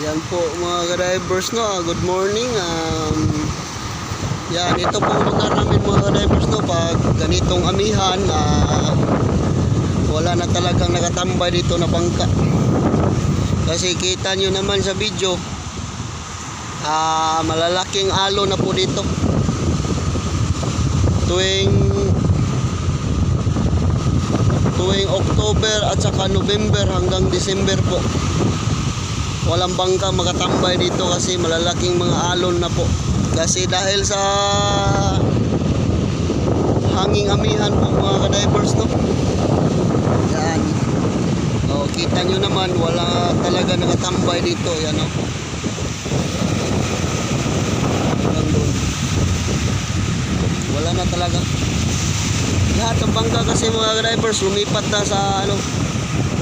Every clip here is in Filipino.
Yan po mga drivers no, Ah, good morning. Um, yan, ito po lugar namin mga drivers no, pag ganitong amihan, ah, wala na talagang nakatambay dito na bangka. Kasi kita nyo naman sa video, ah, malalaking alo na po dito. Tuwing tuwing October at saka November hanggang December po walang bangka makatambay dito kasi malalaking mga alon na po. Kasi dahil sa hanging amihan po mga kadivers no? Yan. O, kita nyo naman wala talaga nakatambay dito yan o wala na talaga. Lahat ng bangka kasi mga drivers lumipat na sa ano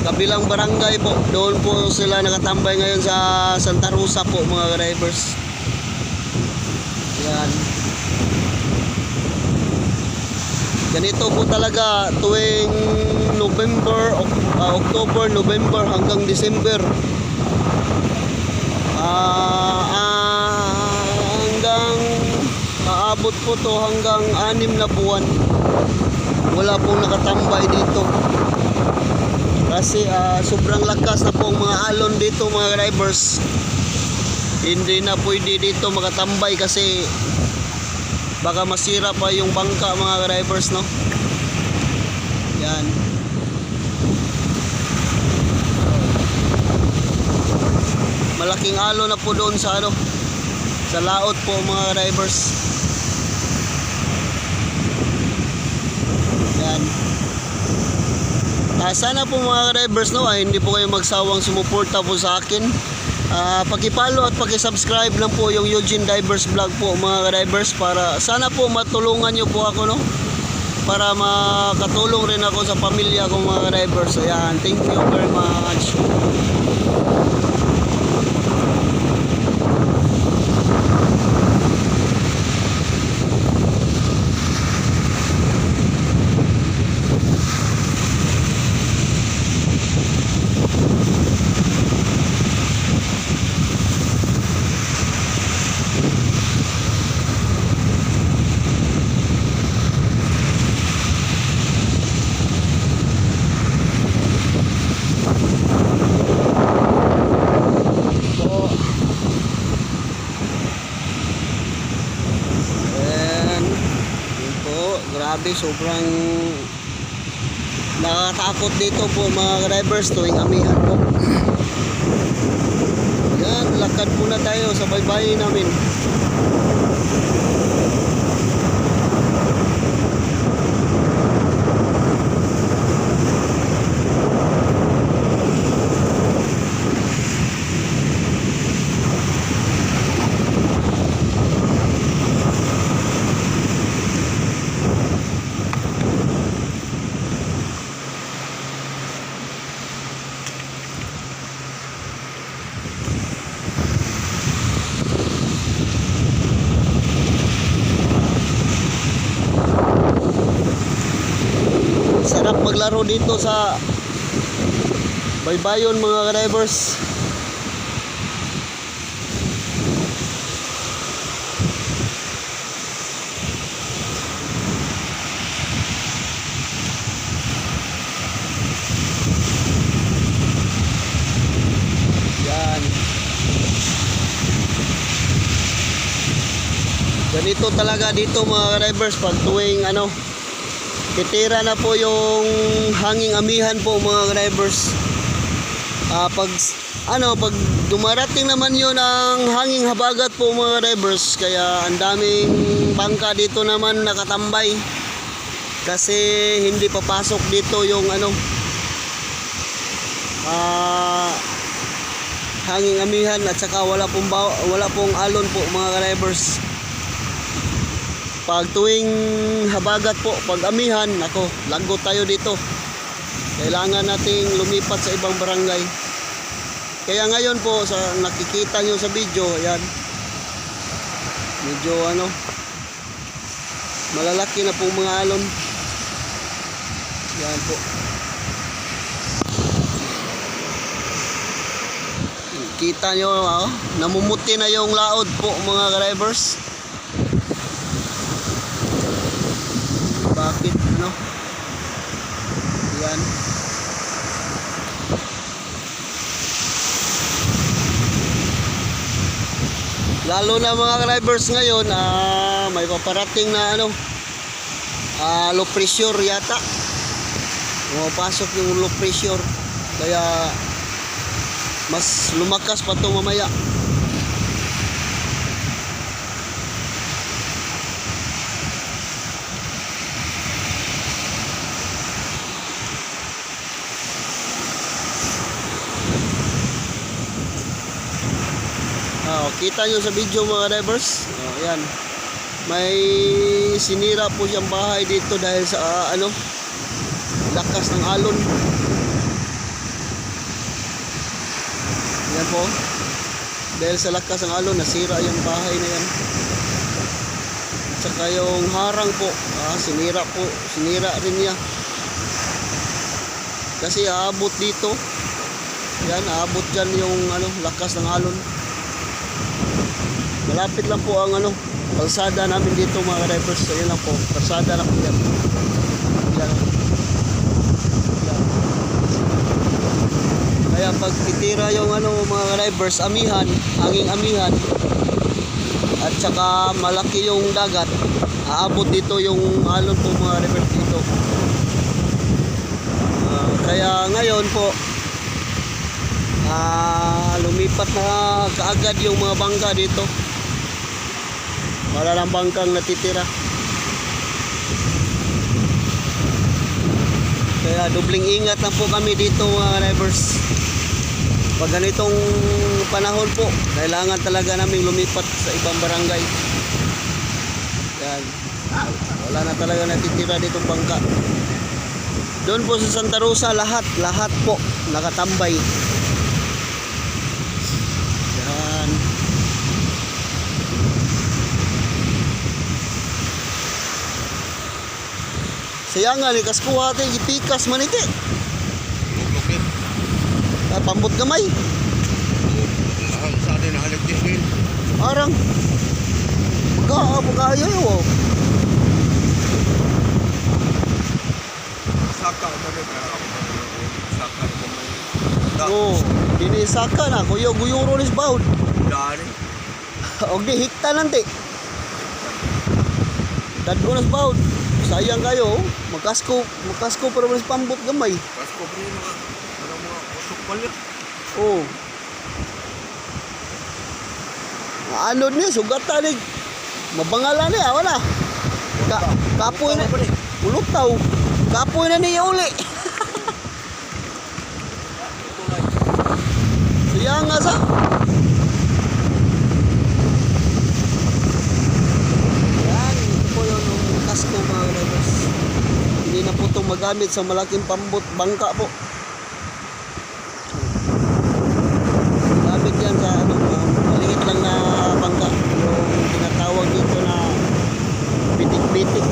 kabilang barangay po doon po sila nakatambay ngayon sa Santa Rosa po mga drivers. Yan. Ganito po talaga tuwing November, ah, October, November hanggang December. Ah, ah, hanggang aabot po to hanggang anim na buwan. Wala pong nakatambay dito kasi ah, sobrang lakas na po ang mga alon dito mga drivers. Hindi na pwede dito makatambay kasi baka masira pa yung bangka mga drivers no? Yan. Malaking alon na po doon sa ano sa laot po mga drivers. Yan Ah, sana po mga drivers no, ay hindi po kayo magsawang sumuporta po sa akin. Ah, paki-follow at paki-subscribe lang po yung Eugene Divers Vlog po mga drivers para sana po matulungan niyo po ako no para makatulong rin ako sa pamilya ko mga drivers. Ayan, thank you very much. po. Ayan. Yun po. Grabe, sobrang nakakatakot dito po mga drivers tuwing amihan po. Yan, lakad muna tayo sa baybayin namin. Maglaro dito sa baybayon mga drivers. Ganito talaga dito mga drivers pag tuwing ano titira na po yung hanging amihan po mga drivers. Ah, pag ano pag dumarating naman yun ang hanging habagat po mga drivers kaya ang daming bangka dito naman nakatambay. Kasi hindi papasok dito yung ano ah hanging amihan at saka wala pong wala pong alon po mga drivers pag tuwing habagat po, pag amihan, ako, lagot tayo dito. Kailangan nating lumipat sa ibang barangay. Kaya ngayon po, sa nakikita nyo sa video, yan. Medyo ano, malalaki na pong mga alon. Yan po. Kita nyo, oh, namumuti na yung laod po mga drivers. Bakit, ano? Yan. Lalo na mga drivers ngayon, ah, may paparating na ano, ah, low pressure yata. Pumapasok yung low pressure. Kaya mas lumakas pa to mamaya. Kita nyo sa video mga drivers. Oh, yan. May sinira po siyang bahay dito dahil sa ah, ano lakas ng alon. Yan po. Dahil sa lakas ng alon, nasira yung bahay na yan. At saka yung harang po, ah, sinira po, sinira rin niya. Kasi aabot dito. Yan, aabot dyan yung ano, lakas ng alon. Malapit lang po ang ano, kalsada namin dito mga drivers. So, yun lang po, kalsada lang po yan. Yan. Kaya pag titira yung ano mga drivers, amihan, hanging amihan, at saka malaki yung dagat, aabot dito yung alon po mga drivers dito. Ah, kaya ngayon po, ah lumipat na kaagad yung mga bangka dito. Wala lang bangkang natitira. Kaya dubling ingat lang po kami dito mga drivers. Pag ganitong panahon po, kailangan talaga naming lumipat sa ibang barangay. Yan. Wala na talaga natitira dito bangka. Doon po sa Santa Rosa, lahat, lahat po nakatambay. Yan. Siya nga ni kaskuha ate gipikas man iti. Lukit. Ah, pambot gamay. Ang sa atin nahalig din. Arang. Mga mga ayaw oh. Saka rin. Saka. Da. Oh, dinisaka na kuyo guyuro nis baud. Dari. Og di hikta nanti. Dadgo nas baud. Sayang kayo, magkasko, magkasko pero mas pambot gamay. Pas ko rin mga ano mga usok pala. Oh. Ano ni sugatan ni mabangalan ni ah, wala. Ka, kapoy na ulok taw. Kapoy na niya uli. Siya nga sa Yan, ito po yung kasko mga drivers. Hindi na po itong magamit sa malaking pambot bangka po. Gamit yan sa ano, maliit lang na bangka. Yung tinatawag dito na pitik-pitik.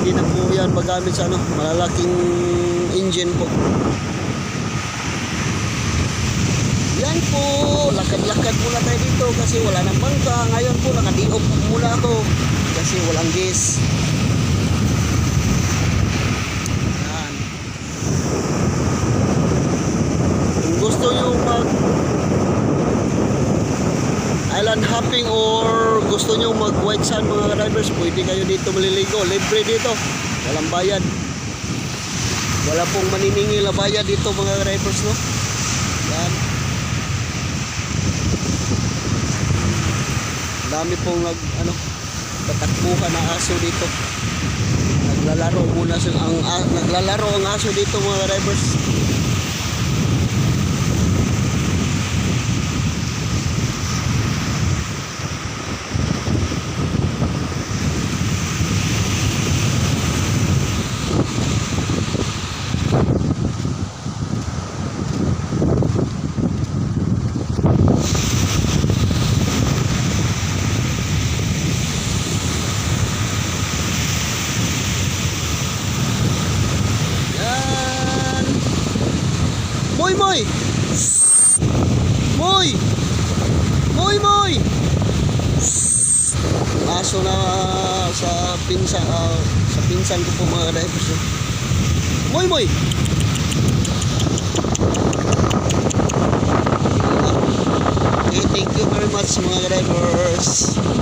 Hindi na po yan magamit sa ano, malalaking engine po. Yan po, muna tayo dito kasi wala nang bangka. Ngayon po, nakadiop muna ako kasi walang gas. Yan. Kung gusto nyo mag island hopping or gusto nyo mag white sand mga drivers, pwede kayo dito maliligo. Libre dito. Walang bayad. Wala pong maniningil na bayad dito mga drivers, no? Yan. Dami pong nag, ano, tatakbuhan na aso dito. Naglalaro muna sa ang a- naglalaro ang aso dito mga drivers. Yan. Moy! Moy, Moy! Aso na sa pinsan, ah, sa pinsan ko po mga drivers. eh. Moy, Moy! Okay, thank you very much mga drivers.